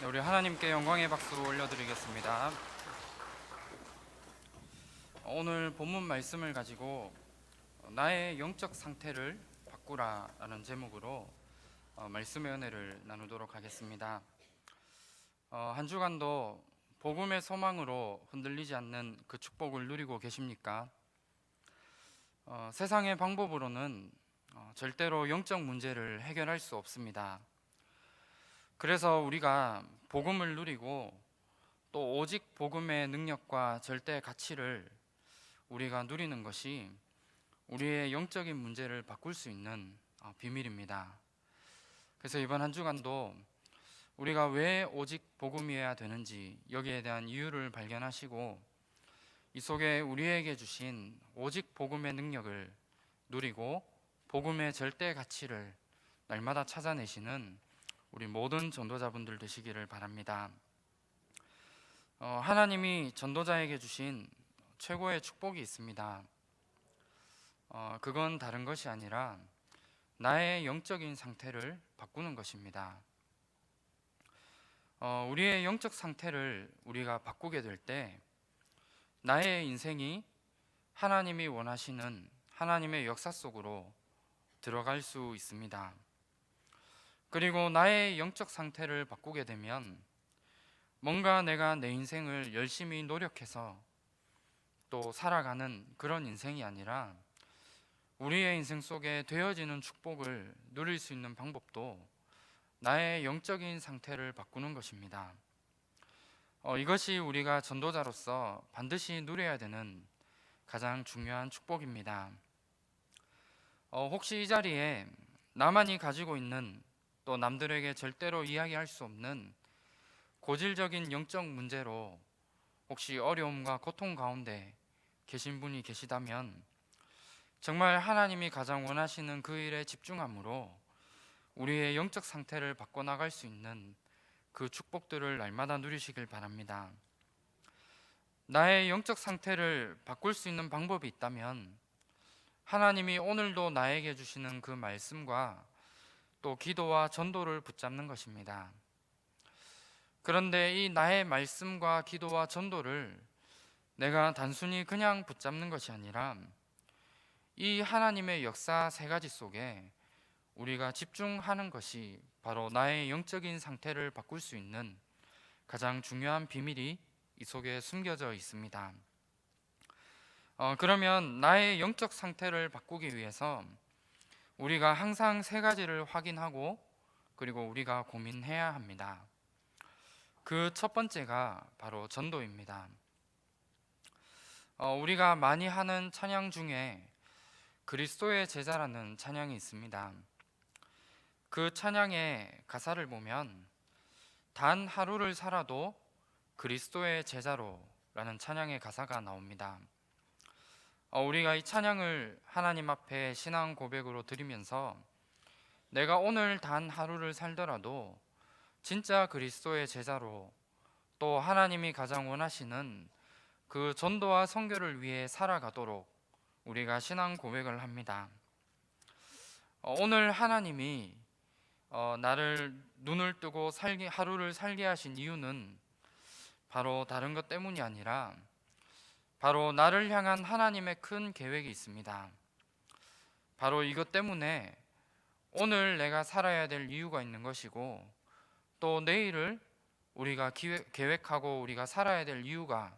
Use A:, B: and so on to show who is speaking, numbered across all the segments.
A: 네, 우리 하나님께 영광의 박수 올려드리겠습니다. 오늘 본문 말씀을 가지고 나의 영적 상태를 바꾸라라는 제목으로 어, 말씀의 은혜를 나누도록 하겠습니다. 어, 한 주간도 복음의 소망으로 흔들리지 않는 그 축복을 누리고 계십니까? 어, 세상의 방법으로는 어, 절대로 영적 문제를 해결할 수 없습니다. 그래서 우리가 복음을 누리고 또 오직 복음의 능력과 절대 가치를 우리가 누리는 것이 우리의 영적인 문제를 바꿀 수 있는 어, 비밀입니다. 그래서 이번 한 주간도 우리가 왜 오직 복음이어야 되는지 여기에 대한 이유를 발견하시고 이 속에 우리에게 주신 오직 복음의 능력을 누리고 복음의 절대 가치를 날마다 찾아내시는 우리 모든 전도자분들 되시기를 바랍니다. 어, 하나님이 전도자에게 주신 최고의 축복이 있습니다. 어, 그건 다른 것이 아니라 나의 영적인 상태를 바꾸는 것입니다. 어, 우리의 영적 상태를 우리가 바꾸게 될 때 나의 인생이 하나님이 원하시는 하나님의 역사 속으로 들어갈 수 있습니다. 그리고 나의 영적 상태를 바꾸게 되면 뭔가 내가 내 인생을 열심히 노력해서 또 살아가는 그런 인생이 아니라 우리의 인생 속에 되어지는 축복을 누릴 수 있는 방법도 나의 영적인 상태를 바꾸는 것입니다. 어, 이것이 우리가 전도자로서 반드시 누려야 되는 가장 중요한 축복입니다. 어, 혹시 이 자리에 나만이 가지고 있는 또 남들에게 절대로 이야기할 수 없는 고질적인 영적 문제로 혹시 어려움과 고통 가운데 계신 분이 계시다면 정말 하나님이 가장 원하시는 그 일에 집중함으로 우리의 영적 상태를 바꿔나갈 수 있는 그 축복들을 날마다 누리시길 바랍니다. 나의 영적 상태를 바꿀 수 있는 방법이 있다면 하나님이 오늘도 나에게 주시는 그 말씀과 또 기도와 전도를 붙잡는 것입니다. 그런데 이 나의 말씀과 기도와 전도를 내가 단순히 그냥 붙잡는 것이 아니라 이 하나님의 역사 세 가지 속에 우리가 집중하는 것이 바로 나의 영적인 상태를 바꿀 수 있는 가장 중요한 비밀이 이 속에 숨겨져 있습니다. 어, 그러면 나의 영적 상태를 바꾸기 위해서 우리가 항상 세 가지를 확인하고 그리고 우리가 고민해야 합니다. 그 첫 번째가 바로 전도입니다. 어, 우리가 많이 하는 찬양 중에 그리스도의 제자라는 찬양이 있습니다. 그 찬양의 가사를 보면 단 하루를 살아도 그리스도의 제자로라는 찬양의 가사가 나옵니다. 어, 우리가 이 찬양을 하나님 앞에 신앙 고백으로 드리면서 내가 오늘 단 하루를 살더라도 진짜 그리스도의 제자로 또 하나님이 가장 원하시는 그 전도와 선교를 위해 살아가도록 우리가 신앙 고백을 합니다. 어, 오늘 하나님이 어, 나를 눈을 뜨고 살기 하루를 살게 하신 이유는 바로 다른 것 때문이 아니라 바로 나를 향한 하나님의 큰 계획이 있습니다. 바로 이것 때문에 오늘 내가 살아야 될 이유가 있는 것이고 또 내일을 우리가 기획, 계획하고 우리가 살아야 될 이유가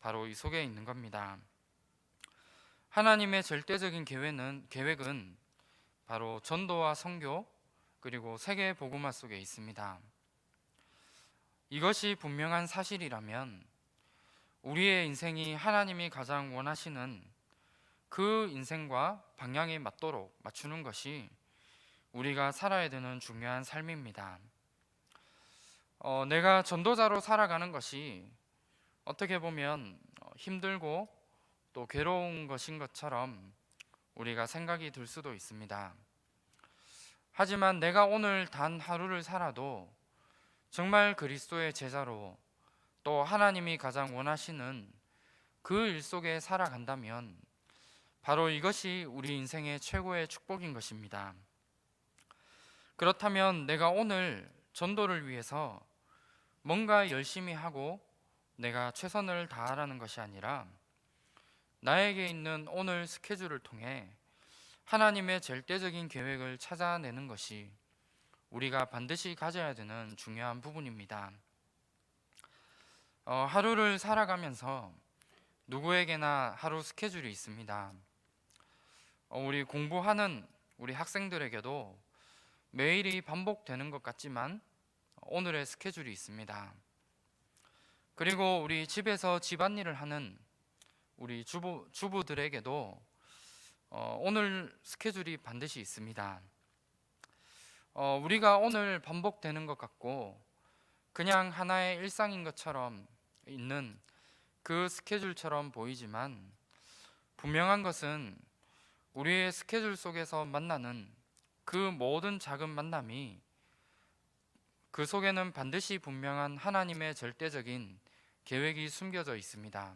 A: 바로 이 속에 있는 겁니다. 하나님의 절대적인 계획은, 계획은 바로 전도와 선교 그리고 세계 복음화 속에 있습니다. 이것이 분명한 사실이라면 우리의 인생이 하나님이 가장 원하시는 그 인생과 방향에 맞도록 맞추는 것이 우리가 살아야 되는 중요한 삶입니다. 어, 내가 전도자로 살아가는 것이 어떻게 보면 어, 힘들고 또 괴로운 것인 것처럼 우리가 생각이 들 수도 있습니다. 하지만 내가 오늘 단 하루를 살아도 정말 그리스도의 제자로 또 하나님이 가장 원하시는 그 일 속에 살아간다면 바로 이것이 우리 인생의 최고의 축복인 것입니다. 그렇다면 내가 오늘 전도를 위해서 뭔가 열심히 하고 내가 최선을 다하라는 것이 아니라 나에게 있는 오늘 스케줄을 통해 하나님의 절대적인 계획을 찾아내는 것이 우리가 반드시 가져야 되는 중요한 부분입니다. 어, 하루를 살아가면서 누구에게나 하루 스케줄이 있습니다. 어, 우리 공부하는 우리 학생들에게도 매일이 반복되는 것 같지만 오늘의 스케줄이 있습니다. 그리고 우리 집에서 집안일을 하는 우리 주부 주부들에게도 어, 오늘 스케줄이 반드시 있습니다. 어, 우리가 오늘 반복되는 것 같고 그냥 하나의 일상인 것처럼 있는 그 스케줄처럼 보이지만 분명한 것은 우리의 스케줄 속에서 만나는 그 모든 작은 만남이 그 속에는 반드시 분명한 하나님의 절대적인 계획이 숨겨져 있습니다.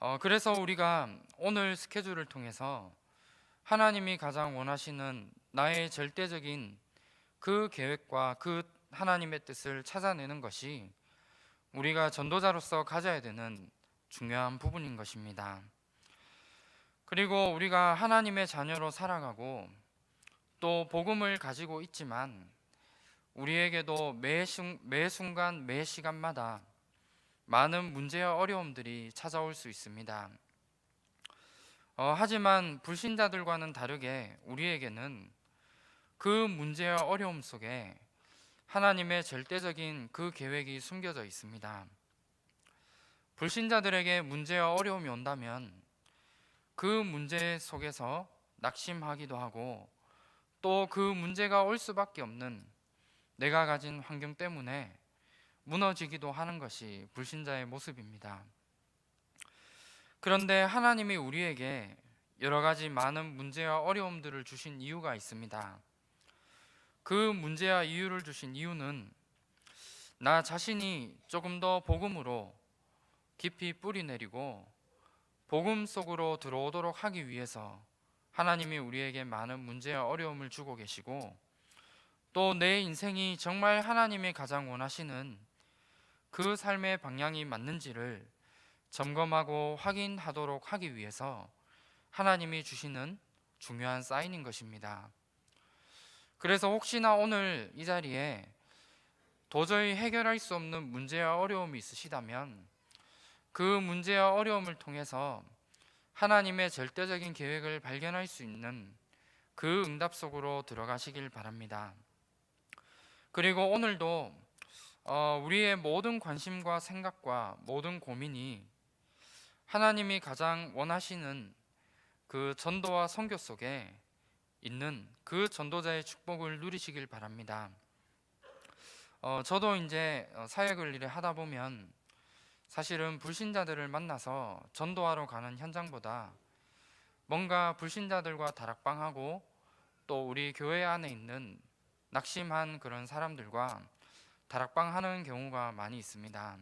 A: 어, 그래서 우리가 오늘 스케줄을 통해서 하나님이 가장 원하시는 나의 절대적인 그 계획과 그 하나님의 뜻을 찾아내는 것이 우리가 전도자로서 가져야 되는 중요한 부분인 것입니다. 그리고 우리가 하나님의 자녀로 살아가고 또 복음을 가지고 있지만 우리에게도 매, 순, 매 순간 매 시간마다 많은 문제와 어려움들이 찾아올 수 있습니다. 어, 하지만 불신자들과는 다르게 우리에게는 그 문제와 어려움 속에 하나님의 절대적인 그 계획이 숨겨져 있습니다. 불신자들에게 문제와 어려움이 온다면 그 문제 속에서 낙심하기도 하고 또 그 문제가 올 수밖에 없는 내가 가진 환경 때문에 무너지기도 하는 것이 불신자의 모습입니다. 그런데 하나님이 우리에게 여러 가지 많은 문제와 어려움들을 주신 이유가 있습니다. 그 문제와 이유를 주신 이유는 나 자신이 조금 더 복음으로 깊이 뿌리 내리고 복음 속으로 들어오도록 하기 위해서 하나님이 우리에게 많은 문제와 어려움을 주고 계시고 또 내 인생이 정말 하나님이 가장 원하시는 그 삶의 방향이 맞는지를 점검하고 확인하도록 하기 위해서 하나님이 주시는 중요한 사인인 것입니다. 그래서 혹시나 오늘 이 자리에 도저히 해결할 수 없는 문제와 어려움이 있으시다면 그 문제와 어려움을 통해서 하나님의 절대적인 계획을 발견할 수 있는 그 응답 속으로 들어가시길 바랍니다. 그리고 오늘도 어, 우리의 모든 관심과 생각과 모든 고민이 하나님이 가장 원하시는 그 전도와 선교 속에 있는 그 전도자의 축복을 누리시길 바랍니다. 어, 저도 이제 어, 사역을 일에 하다 보면 사실은 불신자들을 만나서 전도하러 가는 현장보다 뭔가 불신자들과 다락방하고 또 우리 교회 안에 있는 낙심한 그런 사람들과 다락방 하는 경우가 많이 있습니다.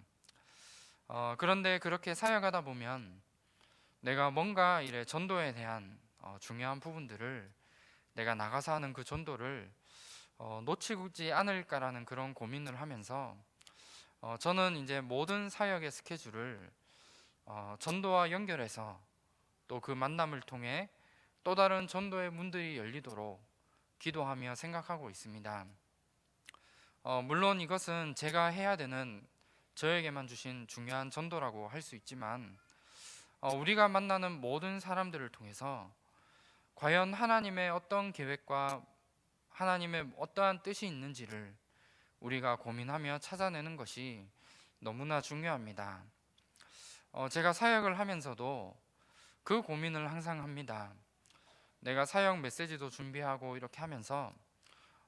A: 어, 그런데 그렇게 사역하다 보면 내가 뭔가 이래 전도에 대한 어, 중요한 부분들을 내가 나가서 하는 그 전도를 어, 놓치지 않을까라는 그런 고민을 하면서 어, 저는 이제 모든 사역의 스케줄을 어, 전도와 연결해서 또 그 만남을 통해 또 다른 전도의 문들이 열리도록 기도하며 생각하고 있습니다. 어, 물론 이것은 제가 해야 되는 저에게만 주신 중요한 전도라고 할 수 있지만 어, 우리가 만나는 모든 사람들을 통해서 과연 하나님의 어떤 계획과 하나님의 어떠한 뜻이 있는지를 우리가 고민하며 찾아내는 것이 너무나 중요합니다. 어, 제가 사역을 하면서도 그 고민을 항상 합니다. 내가 사역 메시지도 준비하고 이렇게 하면서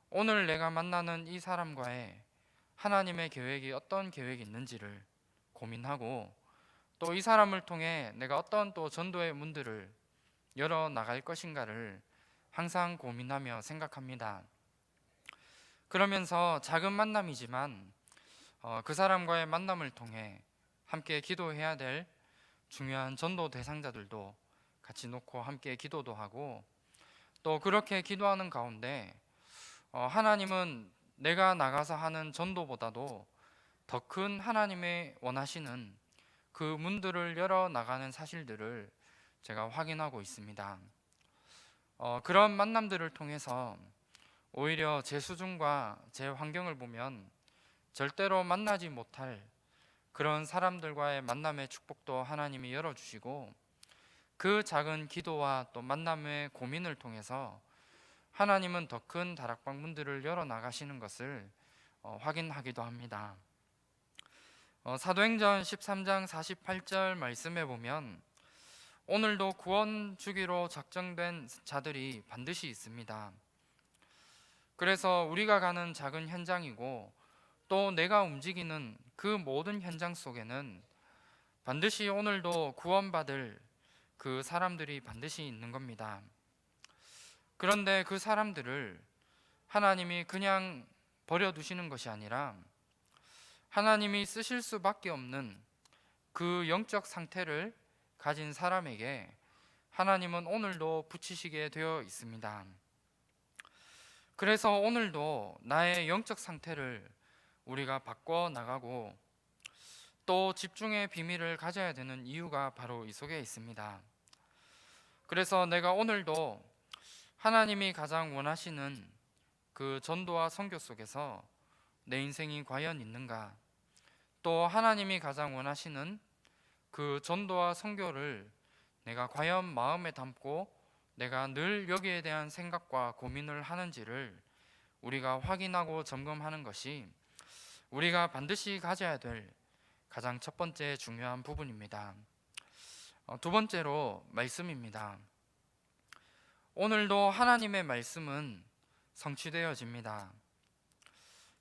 A: 오늘 내가 만나는 이 사람과의 하나님의 계획이 어떤 계획이 있는지를 고민하고 또 이 사람을 통해 내가 어떤 또 전도의 문들을 열어 나갈 것인가를 항상 고민하며 생각합니다. 그러면서 작은 만남이지만 어, 그 사람과의 만남을 통해 함께 기도해야 될 중요한 전도 대상자들도 같이 놓고 함께 기도도 하고 또 그렇게 기도하는 가운데 어, 하나님은 내가 나가서 하는 전도보다도 더 큰 하나님의 원하시는 그 문들을 열어 나가는 사실들을 제가 확인하고 있습니다. 어, 그런 만남들을 통해서 오히려 제 수준과 제 환경을 보면 절대로 만나지 못할 그런 사람들과의 만남의 축복도 하나님이 열어주시고 그 작은 기도와 또 만남의 고민을 통해서 하나님은 더 큰 다락방 문들을 열어 나가시는 것을 어, 확인하기도 합니다. 어, 사도행전 13장 48절 말씀에 보면 오늘도 구원 주기로 작정된 자들이 반드시 있습니다. 그래서 우리가 가는 작은 현장이고 또 내가 움직이는 그 모든 현장 속에는 반드시 오늘도 구원받을 그 사람들이 반드시 있는 겁니다. 그런데 그 사람들을 하나님이 그냥 버려두시는 것이 아니라 하나님이 쓰실 수밖에 없는 그 영적 상태를 가진 사람에게 하나님은 오늘도 붙이시게 되어 있습니다. 그래서 오늘도 나의 영적 상태를 우리가 바꿔 나가고 또 집중의 비밀을 가져야 되는 이유가 바로 이 속에 있습니다. 그래서 내가 오늘도 하나님이 가장 원하시는 그 전도와 선교 속에서 내 인생이 과연 있는가? 또 하나님이 가장 원하시는 그 전도와 선교를 내가 과연 마음에 담고 내가 늘 여기에 대한 생각과 고민을 하는지를 우리가 확인하고 점검하는 것이 우리가 반드시 가져야 될 가장 첫 번째 중요한 부분입니다. 어, 두 번째로 말씀입니다. 오늘도 하나님의 말씀은 성취되어집니다.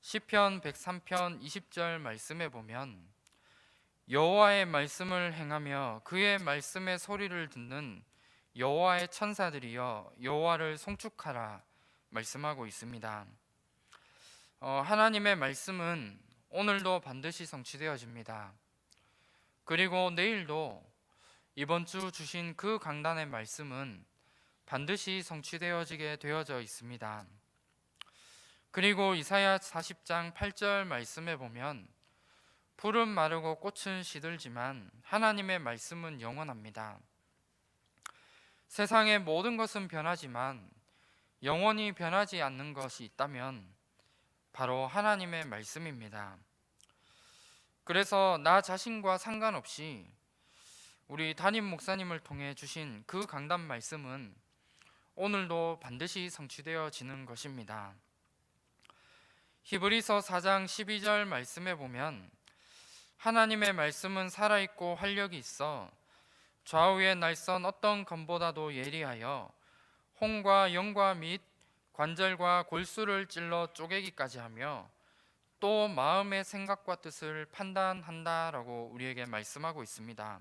A: 시편 103편 20절 말씀에 보면 여호와의 말씀을 행하며 그의 말씀의 소리를 듣는 여호와의 천사들이여 여호와를 송축하라 말씀하고 있습니다. 어, 하나님의 말씀은 오늘도 반드시 성취되어집니다. 그리고 내일도 이번 주 주신 그 강단의 말씀은 반드시 성취되어지게 되어져 있습니다. 그리고 이사야 40장 8절 말씀에 보면 풀은 마르고 꽃은 시들지만 하나님의 말씀은 영원합니다. 세상의 모든 것은 변하지만 영원히 변하지 않는 것이 있다면 바로 하나님의 말씀입니다. 그래서 나 자신과 상관없이 우리 담임 목사님을 통해 주신 그 강단 말씀은 오늘도 반드시 성취되어지는 것입니다. 히브리서 4장 12절 말씀에 보면 하나님의 말씀은 살아있고 활력이 있어 좌우의 날선 어떤 검보다도 예리하여 홍과 영과 및 관절과 골수를 찔러 쪼개기까지 하며 또 마음의 생각과 뜻을 판단한다라고 우리에게 말씀하고 있습니다.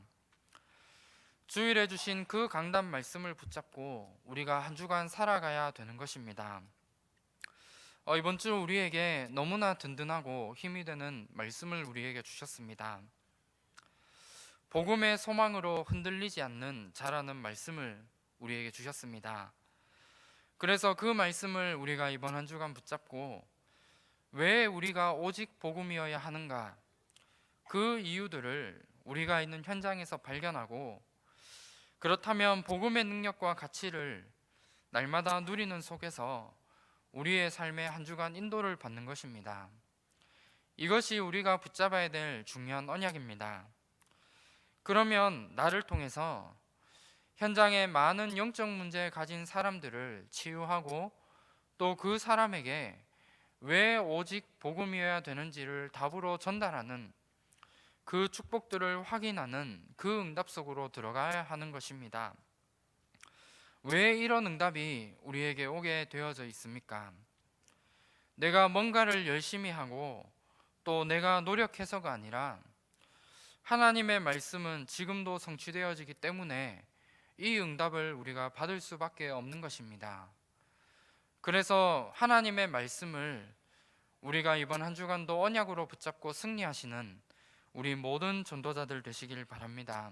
A: 주일에 주신 그 강단 말씀을 붙잡고 우리가 한 주간 살아가야 되는 것입니다. 어, 이번 주 우리에게 너무나 든든하고 힘이 되는 말씀을 우리에게 주셨습니다. 복음의 소망으로 흔들리지 않는 자라는 말씀을 우리에게 주셨습니다. 그래서 그 말씀을 우리가 이번 한 주간 붙잡고 왜 우리가 오직 복음이어야 하는가 그 이유들을 우리가 있는 현장에서 발견하고 그렇다면 복음의 능력과 가치를 날마다 누리는 속에서 우리의 삶의 한 주간 인도를 받는 것입니다. 이것이 우리가 붙잡아야 될 중요한 언약입니다. 그러면 나를 통해서 현장에 많은 영적 문제 가진 사람들을 치유하고 또 그 사람에게 왜 오직 복음이어야 되는지를 답으로 전달하는 그 축복들을 확인하는 그 응답 속으로 들어가야 하는 것입니다. 왜 이런 응답이 우리에게 오게 되어져 있습니까? 내가 뭔가를 열심히 하고 또 내가 노력해서가 아니라 하나님의 말씀은 지금도 성취되어지기 때문에 이 응답을 우리가 받을 수밖에 없는 것입니다. 그래서 하나님의 말씀을 우리가 이번 한 주간도 언약으로 붙잡고 승리하시는 우리 모든 전도자들 되시길 바랍니다.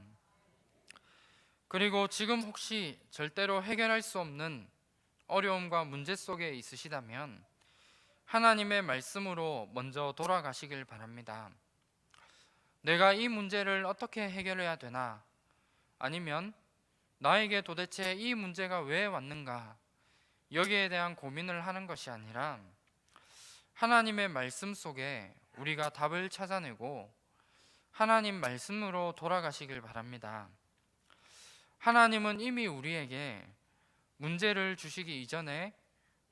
A: 그리고 지금 혹시 절대로 해결할 수 없는 어려움과 문제 속에 있으시다면 하나님의 말씀으로 먼저 돌아가시길 바랍니다. 내가 이 문제를 어떻게 해결해야 되나? 아니면 나에게 도대체 이 문제가 왜 왔는가? 여기에 대한 고민을 하는 것이 아니라 하나님의 말씀 속에 우리가 답을 찾아내고 하나님 말씀으로 돌아가시길 바랍니다. 하나님은 이미 우리에게 문제를 주시기 이전에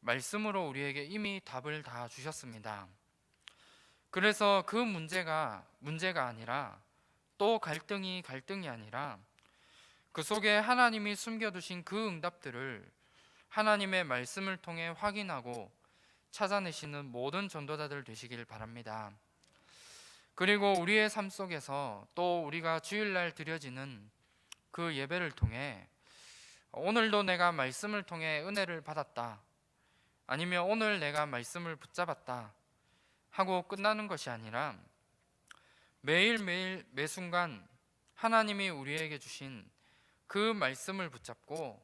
A: 말씀으로 우리에게 이미 답을 다 주셨습니다. 그래서 그 문제가 문제가 아니라 또 갈등이 갈등이 아니라 그 속에 하나님이 숨겨두신 그 응답들을 하나님의 말씀을 통해 확인하고 찾아내시는 모든 전도자들 되시길 바랍니다. 그리고 우리의 삶 속에서 또 우리가 주일날 드려지는 그 예배를 통해 오늘도 내가 말씀을 통해 은혜를 받았다. 아니면 오늘 내가 말씀을 붙잡았다. 하고 끝나는 것이 아니라 매일매일 매 순간 하나님이 우리에게 주신 그 말씀을 붙잡고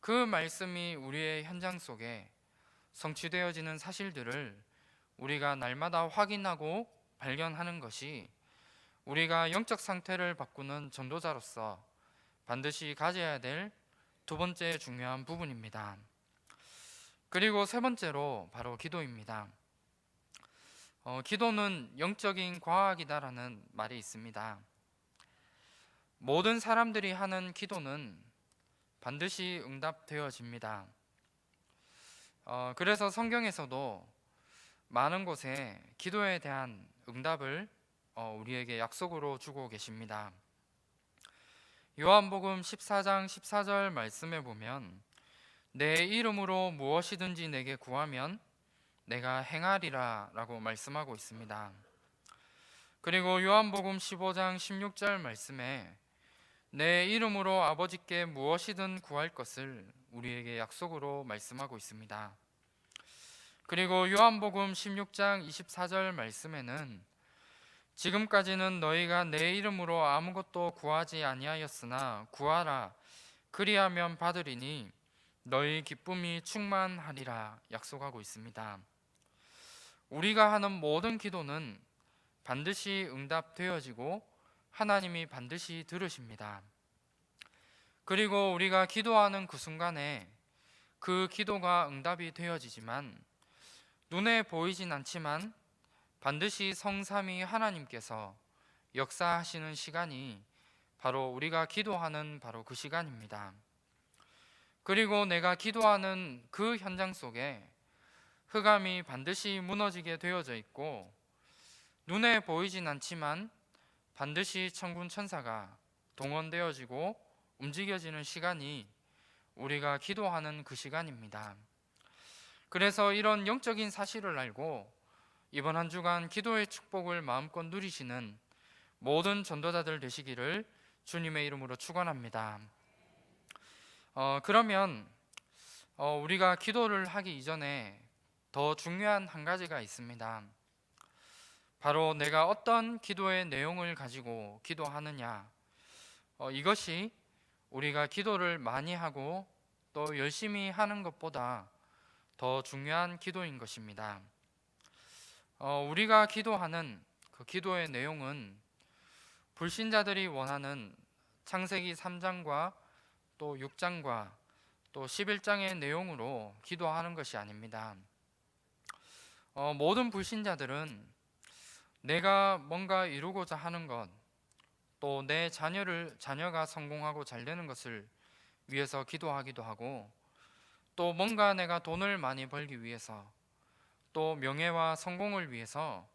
A: 그 말씀이 우리의 현장 속에 성취되어지는 사실들을 우리가 날마다 확인하고 발견하는 것이 우리가 영적 상태를 바꾸는 전도자로서 반드시 가져야 될 두 번째 중요한 부분입니다. 그리고 세 번째로 바로 기도입니다. 어, 기도는 영적인 과학이다라는 말이 있습니다. 모든 사람들이 하는 기도는 반드시 응답되어집니다. 어, 그래서 성경에서도 많은 곳에 기도에 대한 응답을 어, 우리에게 약속으로 주고 계십니다. 요한복음 14장 14절 말씀에 보면 내 이름으로 무엇이든지 내게 구하면 내가 행하리라라고 말씀하고 있습니다. 그리고 요한복음 15장 16절 말씀에 내 이름으로 아버지께 무엇이든 구할 것을 우리에게 약속으로 말씀하고 있습니다. 그리고 요한복음 16장 24절 말씀에는 지금까지는 너희가 내 이름으로 아무것도 구하지 아니하였으나 구하라 그리하면 받으리니 너희 기쁨이 충만하리라 약속하고 있습니다. 우리가 하는 모든 기도는 반드시 응답되어지고 하나님이 반드시 들으십니다. 그리고 우리가 기도하는 그 순간에 그 기도가 응답이 되어지지만 눈에 보이진 않지만 반드시 성삼위 하나님께서 역사하시는 시간이 바로 우리가 기도하는 바로 그 시간입니다. 그리고 내가 기도하는 그 현장 속에 흑암이 반드시 무너지게 되어져 있고 눈에 보이진 않지만 반드시 천군 천사가 동원되어지고 움직여지는 시간이 우리가 기도하는 그 시간입니다. 그래서 이런 영적인 사실을 알고 이번 한 주간 기도의 축복을 마음껏 누리시는 모든 전도자들 되시기를 주님의 이름으로 축원합니다. 어, 그러면 어, 우리가 기도를 하기 이전에 더 중요한 한 가지가 있습니다. 바로 내가 어떤 기도의 내용을 가지고 기도하느냐. 어, 이것이 우리가 기도를 많이 하고 또 열심히 하는 것보다 더 중요한 기도인 것입니다. 어, 우리가 기도하는 그 기도의 내용은 불신자들이 원하는 창세기 3장과 또 6장과 또 11장의 내용으로 기도하는 것이 아닙니다. 어, 모든 불신자들은 내가 뭔가 이루고자 하는 것, 또 내 자녀를 자녀가 성공하고 잘 되는 것을 위해서 기도하기도 하고, 또 뭔가 내가 돈을 많이 벌기 위해서, 또 명예와 성공을 위해서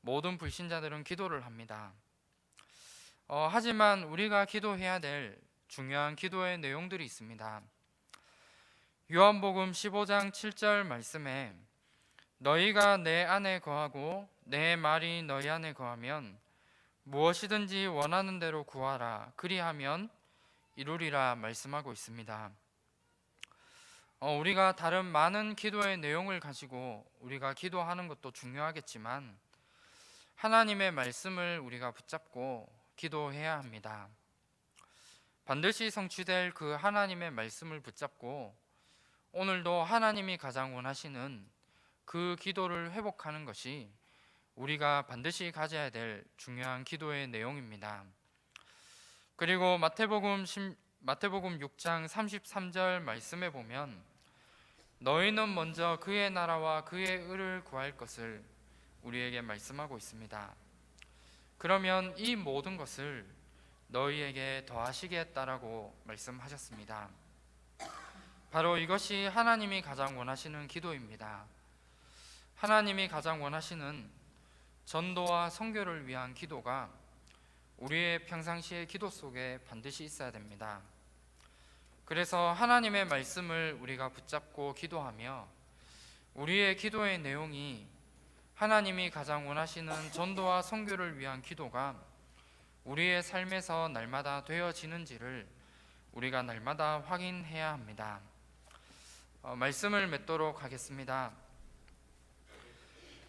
A: 모든 불신자들은 기도를 합니다. 어, 하지만 우리가 기도해야 될 중요한 기도의 내용들이 있습니다. 요한복음 15장 7절 말씀에 너희가 내 안에 거하고 내 말이 너희 안에 거하면 무엇이든지 원하는 대로 구하라 그리하면 이루리라 말씀하고 있습니다. 어, 우리가 다른 많은 기도의 내용을 가지고 우리가 기도하는 것도 중요하겠지만 하나님의 말씀을 우리가 붙잡고 기도해야 합니다. 반드시 성취될 그 하나님의 말씀을 붙잡고 오늘도 하나님이 가장 원하시는 그 기도를 회복하는 것이 우리가 반드시 가져야 될 중요한 기도의 내용입니다. 그리고 마태복음 10 마태복음 6장 33절 말씀에 보면 너희는 먼저 그의 나라와 그의 의를 구할 것을 우리에게 말씀하고 있습니다. 그러면 이 모든 것을 너희에게 더하시겠다라고 말씀하셨습니다. 바로 이것이 하나님이 가장 원하시는 기도입니다. 하나님이 가장 원하시는 전도와 선교를 위한 기도가 우리의 평상시의 기도 속에 반드시 있어야 됩니다. 그래서 하나님의 말씀을 우리가 붙잡고 기도하며 우리의 기도의 내용이 하나님이 가장 원하시는 전도와 선교를 위한 기도가 우리의 삶에서 날마다 되어지는지를 우리가 날마다 확인해야 합니다. 어, 말씀을 맺도록 하겠습니다.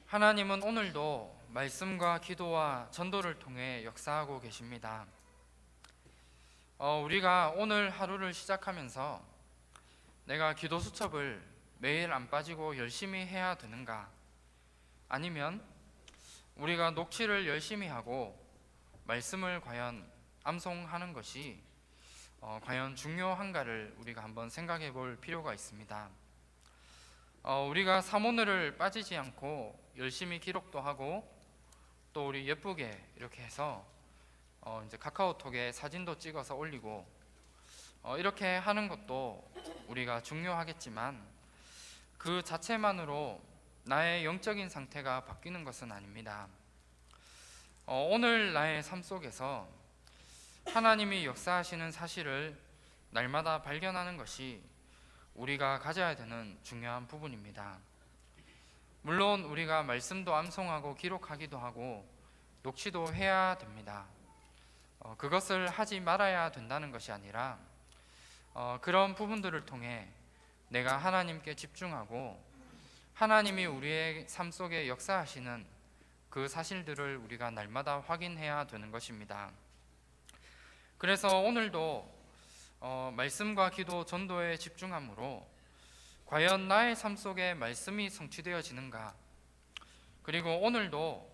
A: 하나님은 오늘도 말씀과 기도와 전도를 통해 역사하고 계십니다. 어, 우리가 오늘 하루를 시작하면서 내가 기도 수첩을 매일 안 빠지고 열심히 해야 되는가? 아니면 우리가 녹취를 열심히 하고 말씀을 과연 암송하는 것이 어, 과연 중요한가를 우리가 한번 생각해 볼 필요가 있습니다. 어, 우리가 사모늘을 빠지지 않고 열심히 기록도 하고 또 우리 예쁘게 이렇게 해서 어, 이제 카카오톡에 사진도 찍어서 올리고 어, 이렇게 하는 것도 우리가 중요하겠지만 그 자체만으로 나의 영적인 상태가 바뀌는 것은 아닙니다. 어, 오늘 나의 삶 속에서 하나님이 역사하시는 사실을 날마다 발견하는 것이 우리가 가져야 되는 중요한 부분입니다. 물론 우리가 말씀도 암송하고 기록하기도 하고 녹취도 해야 됩니다. 어, 그것을 하지 말아야 된다는 것이 아니라 어, 그런 부분들을 통해 내가 하나님께 집중하고 하나님이 우리의 삶 속에 역사하시는 그 사실들을 우리가 날마다 확인해야 되는 것입니다. 그래서 오늘도 어, 말씀과 기도 전도에 집중함으로 과연 나의 삶 속에 말씀이 성취되어지는가? 그리고 오늘도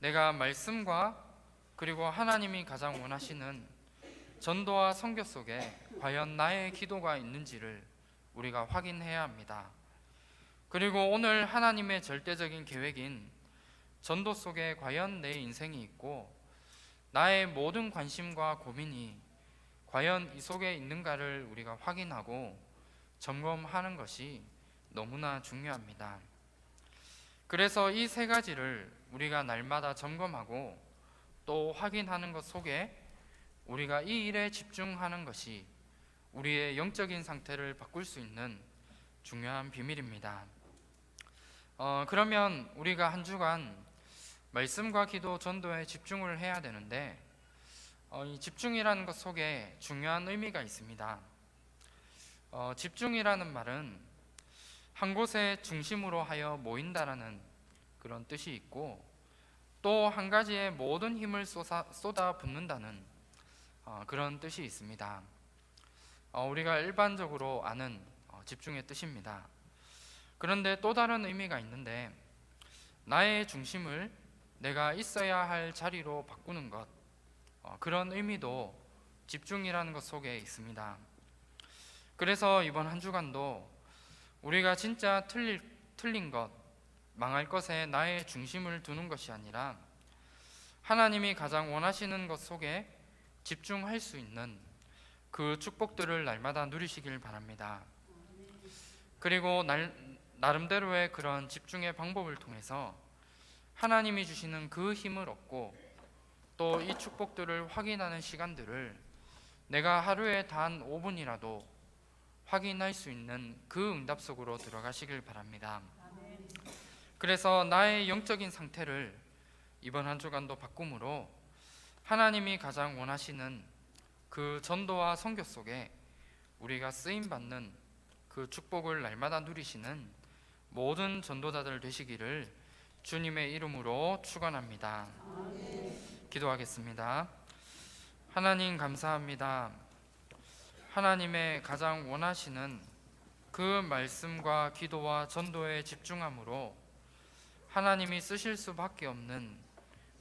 A: 내가 말씀과 그리고 하나님이 가장 원하시는 전도와 선교 속에 과연 나의 기도가 있는지를 우리가 확인해야 합니다. 그리고 오늘 하나님의 절대적인 계획인 전도 속에 과연 내 인생이 있고 나의 모든 관심과 고민이 과연 이 속에 있는가를 우리가 확인하고 점검하는 것이 너무나 중요합니다. 그래서 이 세 가지를 우리가 날마다 점검하고 또 확인하는 것 속에 우리가 이 일에 집중하는 것이 우리의 영적인 상태를 바꿀 수 있는 중요한 비밀입니다. 어, 그러면 우리가 한 주간 말씀과 기도 전도에 집중을 해야 되는데 어, 이 집중이라는 것 속에 중요한 의미가 있습니다. 어, 집중이라는 말은 한 곳에 중심으로 하여 모인다라는 그런 뜻이 있고 또 한 가지에 모든 힘을 쏟아, 쏟아 붓는다는 어, 그런 뜻이 있습니다. 어, 우리가 일반적으로 아는 어, 집중의 뜻입니다. 그런데 또 다른 의미가 있는데 나의 중심을 내가 있어야 할 자리로 바꾸는 것 어, 그런 의미도 집중이라는 것 속에 있습니다. 그래서 이번 한 주간도 우리가 진짜 틀릴, 틀린 것, 망할 것에 나의 중심을 두는 것이 아니라 하나님이 가장 원하시는 것 속에 집중할 수 있는 그 축복들을 날마다 누리시길 바랍니다. 그리고 날, 나름대로의 그런 집중의 방법을 통해서 하나님이 주시는 그 힘을 얻고 또 이 축복들을 확인하는 시간들을 내가 하루에 단 5분이라도 확인할 수 있는 그 응답 속으로 들어가시길 바랍니다. 그래서 나의 영적인 상태를 이번 한 주간도 바꿈으로 하나님이 가장 원하시는 그 전도와 선교 속에 우리가 쓰임 받는 그 축복을 날마다 누리시는 모든 전도자들 되시기를 주님의 이름으로 축원합니다. 기도하겠습니다. 하나님 감사합니다. 하나님의 가장 원하시는 그 말씀과 기도와 전도에 집중함으로 하나님이 쓰실 수밖에 없는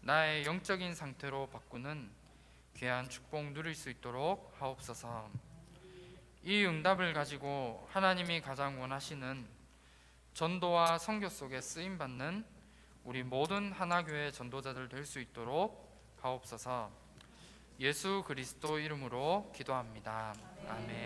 A: 나의 영적인 상태로 바꾸는 귀한 축복 누릴 수 있도록 하옵소서. 이 응답을 가지고 하나님이 가장 원하시는 전도와 선교 속에 쓰임 받는 우리 모든 하나교회 전도자들 될 수 있도록 하옵소서. 예수 그리스도 이름으로 기도합니다. 아멘.